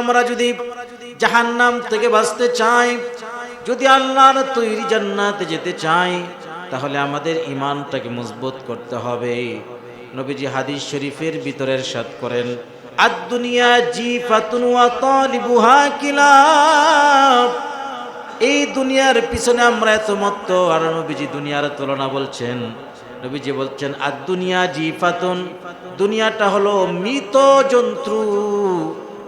আমরা যদি জাহান্নাম থেকে বাঁচতে চাই, যদি আল্লাহর তৈরি জান্নাতে যেতে চাই, তাহলে আমাদের ইমানটাকে মজবুত করতে হবে। নবীজি হাদিস শরীফের ভিতরের সাত করেন আদ দুনিয়া জি ফাতুন ওয়া কিলাব। এই দুনিয়ার পিছনে আমরা এত মত্ত, আর নবীজি দুনিয়ার তুলনা বলছেন। নবীজি বলছেন আর দুনিয়া জিফাতুন, দুনিয়াটা হলো মৃত জন্তু।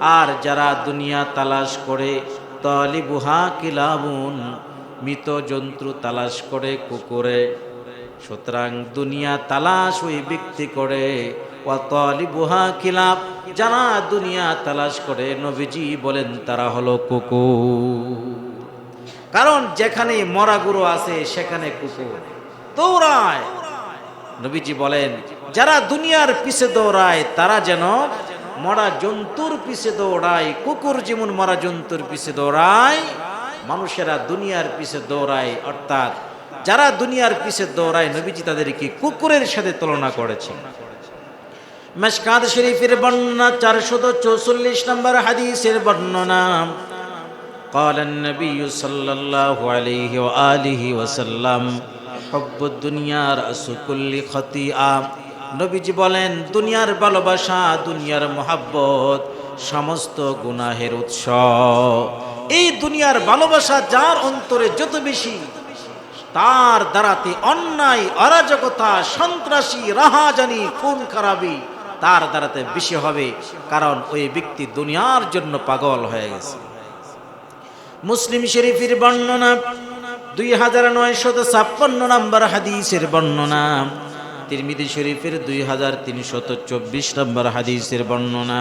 আর যারা দুনিয়া তালাশ করে, তলিবুহা কিলাবুন, মৃত জন্তু তালাশ করে কুকুরে। সুতরাং দুনিয়া তালাশ ওই ব্যক্তি করে বুহা কিলাব, যারা দুনিয়া তালাশ করে, নবীজি বলেন তারা হলো কুকুর। কারণ যেখানে মরা গুরু আছে, সেখানে কুকুর। দৌড়ায়। নবীজি বলেন, যারা দুনিয়ার পিছে দৌড়ায়, তারা যেন মরা জন্তুর পিছে দৌড়ায় কুকুর যেমন মরা জন্তুর পিছে দৌড়ায় মানুষেরা দুনিয়ার পিছে দৌড়ায় অর্থাৎ যারা দুনিয়ার পিছে দৌড়ায় নবীজি তাদেরকে কুকুরের সাথে তুলনা করেছেন মেশকাদ শরীফের বর্ণনা চারশত চৌচল্লিশ নম্বর হাদিসের বর্ণনা قال النبي صلى الله عليه وآله وسلم حب الدنيا رأس كل خطيئة নবীজি বলেন, দুনিয়ার ভালোবাসা, দুনিয়ার মোহাব্বত, সমস্ত গুনাহের উৎস। এই দুনিয়ার ভালোবাসা যার অন্তরে যত বেশি, তার দ্বারাতে অন্যায়, অরাজকতা, সন্ত্রাসী, রাহাজানি, খুন খারাপি তার দ্বারাতে বেশি হবে, কারণ ওই ব্যক্তি দুনিয়ার জন্য পাগল হয়ে গেছে। মুসলিম শরীফের বর্ণনা, দুই হাজার নয়শত ছাপ্পান্ন নম্বর হাদিসের বর্ণনা তিরমিদি শরীফের দুই হাজার তিনশত চব্বিশ নম্বর হাদিসের বর্ণনা।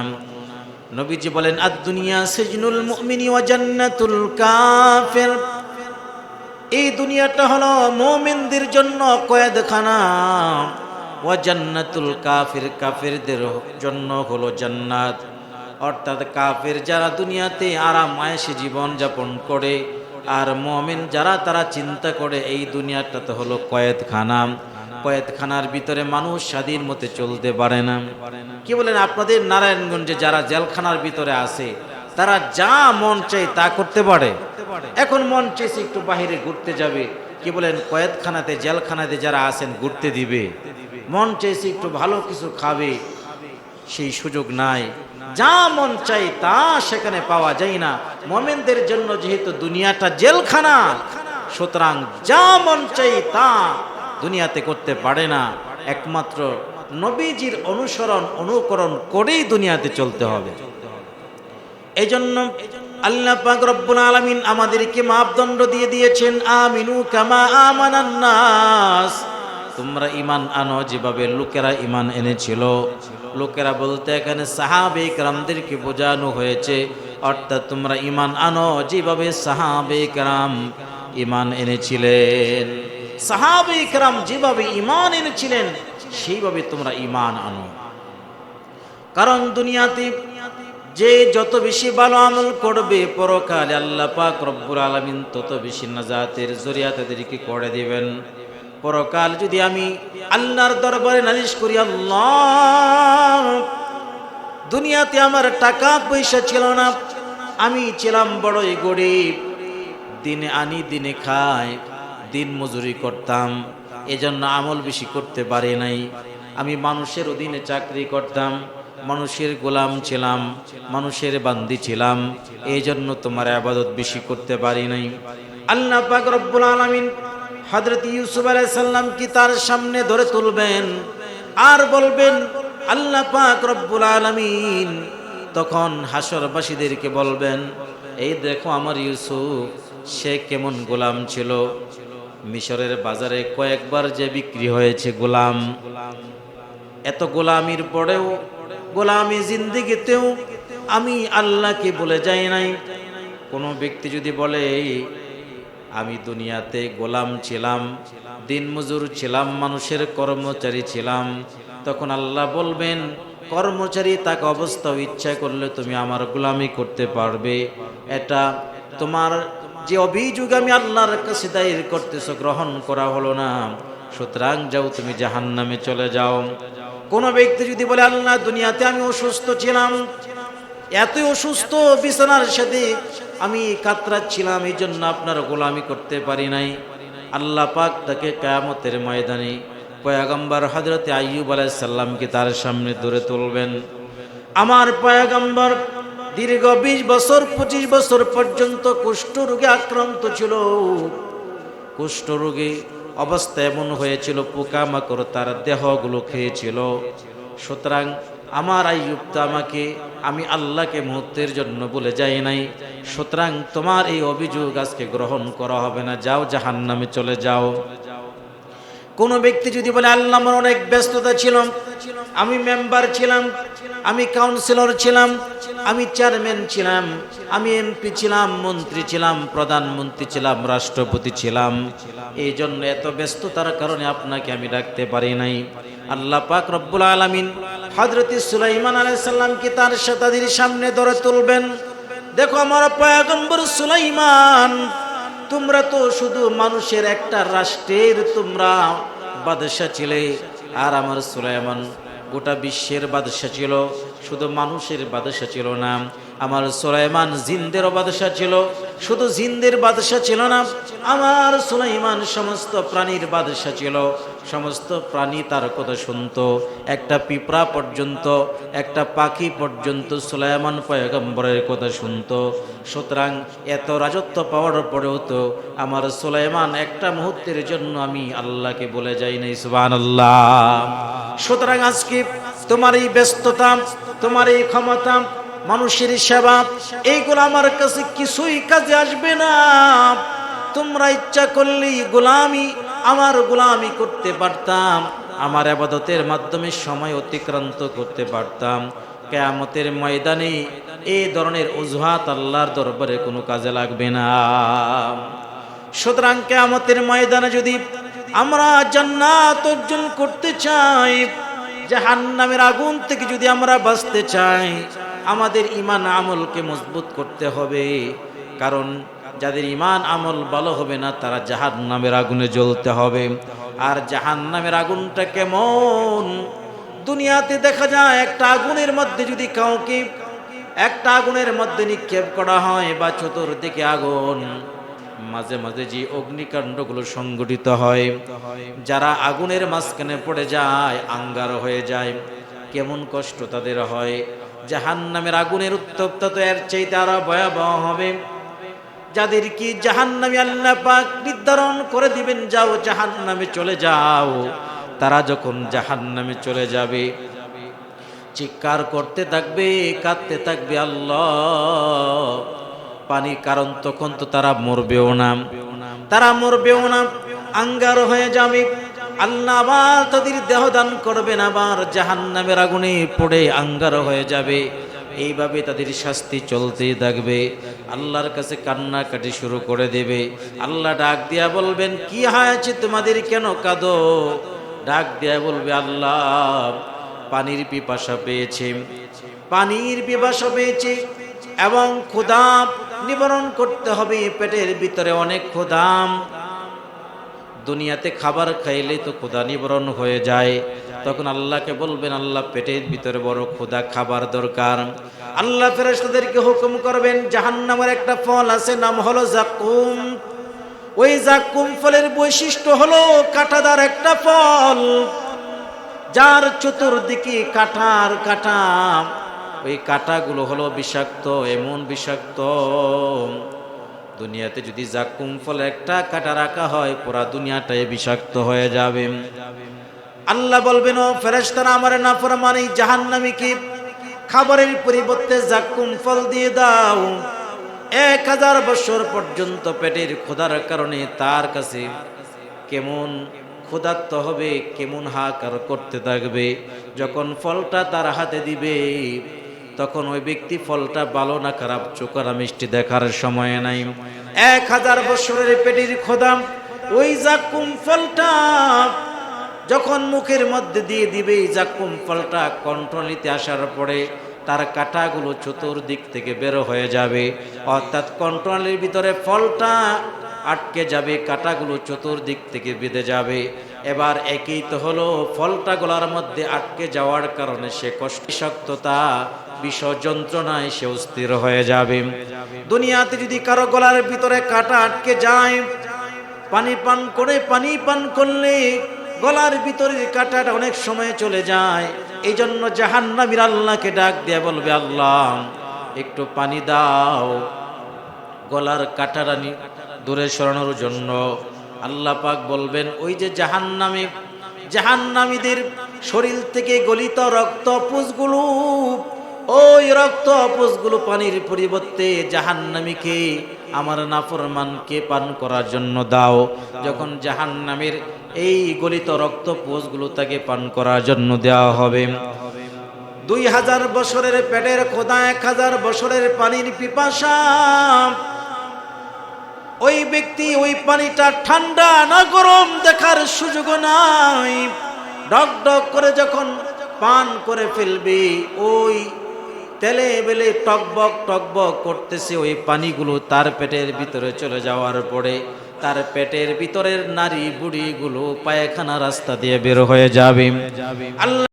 নবীজি বলেন আর দুনিয়া সেজনুল মুমিনি ওয়া জান্নাতুল কাফির। এই দুনিয়াটা হলো মুমিনদের জন্য কয়েদখানা। ওয়া জান্নাতুল কাফির, কাফিরদের জন্য হলো জান্নাত। অর্থাৎ কাফের যারা দুনিয়াতে আরাম আয়েসে জীবন যাপন করে, আর মমিন যারা তারা চিন্তা করে, এই দুনিয়াটা তো হলো কয়েদখানা। কয়েদখানার ভিতরে মানুষ স্বাধীন মতে চলতে পারে না। কি বলেন আপনাদের নারায়ণগঞ্জে যারা জেলখানার ভিতরে আছে, তারা যা মন চাই তা করতে পারে। এখন মন চাইছে একটু বাহিরে ঘুরতে যাবে। কি বলেন কয়েদখানাতে জেলখানাতে যারা আছেন, ঘুরতে দিবে। মন চাইছে একটু ভালো কিছু খাবে। সেই সুযোগ নাই। যা মন চাই তা সেখানে পাওয়া যায় না। মোমেনদের জন্য যেহেতু দুনিয়াটা জেলখানা, সুতরাং যা মন চাই তা দুনিয়াতে করতে পারে না। একমাত্র নবীজির অনুসরণ, অনুকরণ করেই দুনিয়াতে চলতে হবে। এই জন্য আল্লাহ পাক রব্বুল আলামিন আমাদেরকে মাপদণ্ড দিয়ে দিয়েছেন, আমিনু কামা আমানান নাস। তোমরা ইমান আনো, যেভাবে লোকেরা ইমান এনেছিল। লোকেরা বলতে এখানে সাহাবে রামদেরকে বোঝানো হয়েছে, অর্থাৎ তোমরা ইমান আনো, যেভাবে সাহাবে রাম ইমান এনেছিলেন। সাহাবে রাম যেভাবে ইমান এনেছিলেন, সেইভাবে তোমরা ইমান আনো। কারণ দুনিয়াতে যে যত বেশি ভালো আমল করবে, পরকালে আল্লাহ পাক রব্বুল আলমিন তত বেশি নাজাতের জরিয়া তাদেরকে করে দিবেন। পরকাল যদি আমি আল্লাহর দরবারে নালিশ করি, আল্লাহ, দুনিয়াতে আমার টাকা পয়সা ছিল না, আমি ছিলাম বড়ই গরিব, দিনে আনি, দিনে খাই। দিন মজুরি করতাম, এজন্য আমল বেশি করতে পারি নাই। আমি মানুষের অধীনে চাকরি করতাম, মানুষের গোলাম ছিলাম, মানুষের বান্দি ছিলাম এই জন্য তোমার আবাদত বেশি করতে পারি নাই। আল্লাহ পাক রব্বুল আলামিন হজরত ইউসুফ আলাইসাল্লাম কি তার সামনে ধরে তুলবেন আর বলবেন, আল্লাহ পাক রব্বুল আলামিন তখন হাসরবাসীদেরকে বলবেন, এই দেখো আমার ইউসুফ, সে কেমন গোলাম ছিল। মিশরের বাজারে কয়েকবার যে বিক্রি হয়েছে গোলাম। এত গোলামির পরেও গোলামি জিন্দিগিতেও আমি আল্লাহকে বলে যাই নাই। কোনো ব্যক্তি যদি বলে, আমি দুনিয়াতে গোলাম ছিলাম, দিনমজুর ছিলাম, মানুষের কর্মচারী ছিলাম। তখন আল্লাহ বলবেন, কর্মচারী তাকে অবস্থা ইচ্ছা করলে তুমি আমার গোলামি করতে পারবে। এটা তোমার যে অভিযোগ আমি আল্লাহর কাছে দায়ের করতেছো, গ্রহণ করা হলো না। সুতরাং যাও তুমি জাহান নামে চলে যাও। কোনো ব্যক্তি যদি বলে, আল্লাহ, দুনিয়াতে আমি অসুস্থ ছিলাম, এতই অসুস্থ, বিছানার সাথে আমি কাতরাচ্ছিলাম, এই জন্য আপনার গোলামি করতে পারি নাই। আল্লাহ পাক তাকে কেয়ামতের ময়দানে পয়াগম্বর হজরতে আইয়ুব আলাইসাল্লামকে তার সামনে দূরে তুলবেন। আমার পয়াগম্বর দীর্ঘ বিশ বছর, পঁচিশ বছর পর্যন্ত কুষ্ঠ রোগে আক্রান্ত ছিল। কুষ্ঠ রোগে অবস্থা এমন হয়েছিল, পোকামাকড় তার দেহগুলো খেয়েছিল। সুতরাং আমার আইয়ুক্ত আমাকে, আমি আল্লাহকে মুহূর্তের জন্য বলে যাই নাই। সুতরাং তোমার এই অভিযোগ আজকে গ্রহণ করা হবে না। যাও জাহান নামে চলে যাও। কোনো ব্যক্তি যদি বলে, আল্লাহ আমার অনেক ব্যস্ততা ছিল আমি মেম্বার ছিলাম, আমি কাউন্সিলর ছিলাম আমি চেয়ারম্যান ছিলাম, আমি এমপি ছিলাম, মন্ত্রী ছিলাম, প্রধানমন্ত্রী ছিলাম, রাষ্ট্রপতি ছিলাম। এই জন্য এত ব্যস্ততার কারণে আপনাকে আমি ডাকতে পারি নাই। আল্লাহ পাক রব্বুল আলমিন হজরত সুলাইমান আলাইসাল্লামকে তার শতাদির সামনে ধরে তুলবেন। দেখো আমার পয়াগম্বর সুলাইমান, তোমরা তো শুধু মানুষের একটা রাষ্ট্রের তোমরা বাদশা ছিলে। আর আমার সুলাইমান গোটা বিশ্বের বাদশা ছিল। শুধু মানুষের বাদশা ছিল না, আমার সুলাইমান জিন্দের বাদশা ছিল। শুধু জিন্দের বাদশা ছিল না, আমার সুলাইমান সমস্ত প্রাণীর বাদশা ছিল। সমস্ত প্রাণী তার কথা শুনতো। একটা পিঁপড়া পর্যন্ত, একটা পাখি পর্যন্ত সুলাইমান পয়গম্বরের কথা শুনতো। সুতরাং এত রাজত্ব পাওয়ার পরেও তো আমার সুলাইমান একটা মুহূর্তের জন্য আমি আল্লাহকে বলে যাই নাই সুবান আল্লাহ সুতরাং আজকে তোমার এই ব্যস্ততা, তোমার এই ক্ষমতা, মানুষের সেবা, এইগুলো আমার কাছে কিছুই কাজে আসবে না। তোমরা ইচ্ছা করলেই গোলামি, আমার গোলামি করতে পারতাম, আমার আবাদতের মাধ্যমে সময় অতিক্রান্ত করতে পারতাম। কেয়ামতের ময়দানে এই ধরনের অজুহাত আল্লাহর দরবারে কোনো কাজে লাগবে না। সুতরাং কেয়ামতের ময়দানে যদি আমরা জান্নাত অর্জন করতে চাই জাহান্নামের আগুন থেকে যদি আমরা বাঁচতে চাই, আমাদের ইমান আমলকে মজবুত করতে হবে। কারণ যাদের ইমান আমল ভালো হবে না, তারা জাহান নামের আগুনে জ্বলতে হবে। আর জাহান নামের আগুনটা কেমন? দুনিয়াতে দেখা যায় একটা আগুনের মধ্যে যদি কাউকে, একটা আগুনের মধ্যে নিক্ষেপ করা হয় বা চতুর্দিকে আগুন মাঝে মাঝে যে অগ্নিকাণ্ডগুলো সংগঠিত হয়, যারা আগুনের মাঝখানে পড়ে যায়, আঙ্গার হয়ে যায়, কেমন কষ্ট তাদের হয়। জাহান নামের আগুনের উত্তপ্ত তো এর চাইতে আরও ভয়াবহ হবে। যাদের কি জাহান নামে আল্লাহ পাক নির্ধারণ করে দিবেন, যাও জাহান নামে চলে যাও। তারা যখন জাহান নামে চলে যাবে, চিৎকার করতে থাকবে, কাঁদতে থাকবে আল্লাহ। পানি, কারণ তখন তো তারা মরবেও না। তারা মরবেও না, আঙ্গার হয়ে যাবে। আল্লাহ আবার তাদের দেহ দান করবেন, আবার জাহান নামের আগুনে পড়ে আঙ্গার হয়ে যাবে। এইভাবে তাদের শাস্তি চলতেই থাকবে। আল্লাহর কাছে কান্নাকাটি শুরু করে দেবে। আল্লাহ ডাক দিয়া বলবেন, কি হয়েছে? তোমাদের কেন কাঁদো? ডাক দিয়া বলবে, আল্লাহ, পানির পিপাসা পেয়েছে। পানির পিপাসা পেয়েছে। এবং ক্ষুদা নিবারণ করতে হবে পেটের ভিতরে অনেক ক্ষুদাম দুনিয়াতে খাবার খাইলে তো ক্ষুদা নিবারণ হয়ে যায়। তখন আল্লাহকে বলবেন, আল্লাহ, পেটের ভিতরে বড় ক্ষুদা খাবার দরকার। আল্লাহ ফেরেশতাদেরকে হুকুম করবেন, জাহান্নামের একটা ফল আছে, নাম হলো জাকুম। ওই জাকুম ফলের বৈশিষ্ট্য হলো কাঁটাদার একটা ফল, যার চতুর্দিকে কাঁটার কাঁটা ওই কাঁটাগুলো হলো বিষাক্ত, এমন বিষাক্ত। দুনিয়াতে যদি জাকুম ফলে একটা কাটা রাখা হয়, পুরা দুনিয়াটাই বিষাক্ত হয়ে যাবে। আল্লাহ বলবেন, ও ফেরেশতারা, আমার না ফরমানি কি? খাবারের পরিবর্তে জাকুম ফল দিয়ে দাও। এক হাজার বছর পর্যন্ত পেটের ক্ষুধার কারণে তার কাছে কেমন ক্ষুধার্ত হবে, কেমন হাহাকার করতে থাকবে। যখন ফলটা তার হাতে দিবে তখন ওই ব্যক্তি ফলটা ভালো না খারাপ, চোখারা মিষ্টি দেখার সময় নাই। এক হাজার বছরের পেটির খোদাম, ওই জাকুম ফলটা যখন মুখের মধ্যে দিয়ে দিবে, এই জাকুম ফলটা কন্ট্রোলিতে আসার পরে তার কাঁটাগুলো চতুর্দিক থেকে বের হয়ে যাবে। অর্থাৎ কন্ট্রোলের ভিতরে ফলটা আটকে যাবে, কাঁটাগুলো চতুর্দিক থেকে বেঁধে যাবে। এবার একই তো হলো, ফলটা গলার মধ্যে আটকে যাওয়ার কারণে সে কষ্ট শক্ততা বিষ যন্ত্রণায় সে অস্থির হয়ে যাবে। দুনিয়াতে যদি কারও গলার ভিতরে কাটা আটকে যায়, পানি পান করে পানি পান করলে গলার ভিতরে কাঁটাটা অনেক সময় চলে যায় এই জন্য জাহান্নামীর আল্লাহকে ডাক দিয়ে বলবে, আল্লাহ, একটু পানি দাও। গলার কাঁটাটা দূরে সরানোর জন্য। আল্লাহ পাক বলবেন, ওই যে জাহান্নামী, জাহান্নামীদের শরীর থেকে গলিত রক্ত পুষগুলো ওই রক্ত অপুষগুলো পানির পরিবর্তে জাহান্নামীকে আমার নাফরমানকে পান করার জন্য দাও। যখন জাহান্নামের এই গলিত রক্ত পুষগুলো তাকে পান করার জন্য দেওয়া হবে। দুই হাজার বছরের পেটের খোদা, এক হাজার বছরের পানির পিপাসা। ওই ব্যক্তি ওই পানিটা ঠান্ডা না গরম দেখার সুযোগ নাই। ডক ডক করে যখন পান করে ফেলবে, ওই তেলে বেলে টকবক টকবক করতেছে ওই পানিগুলো তার পেটের ভিতরে চলে যাওয়ার পরে তার পেটের ভিতরের নারী বুড়িগুলো পায়খানা রাস্তা দিয়ে বের হয়ে যাবে। আল্লাহ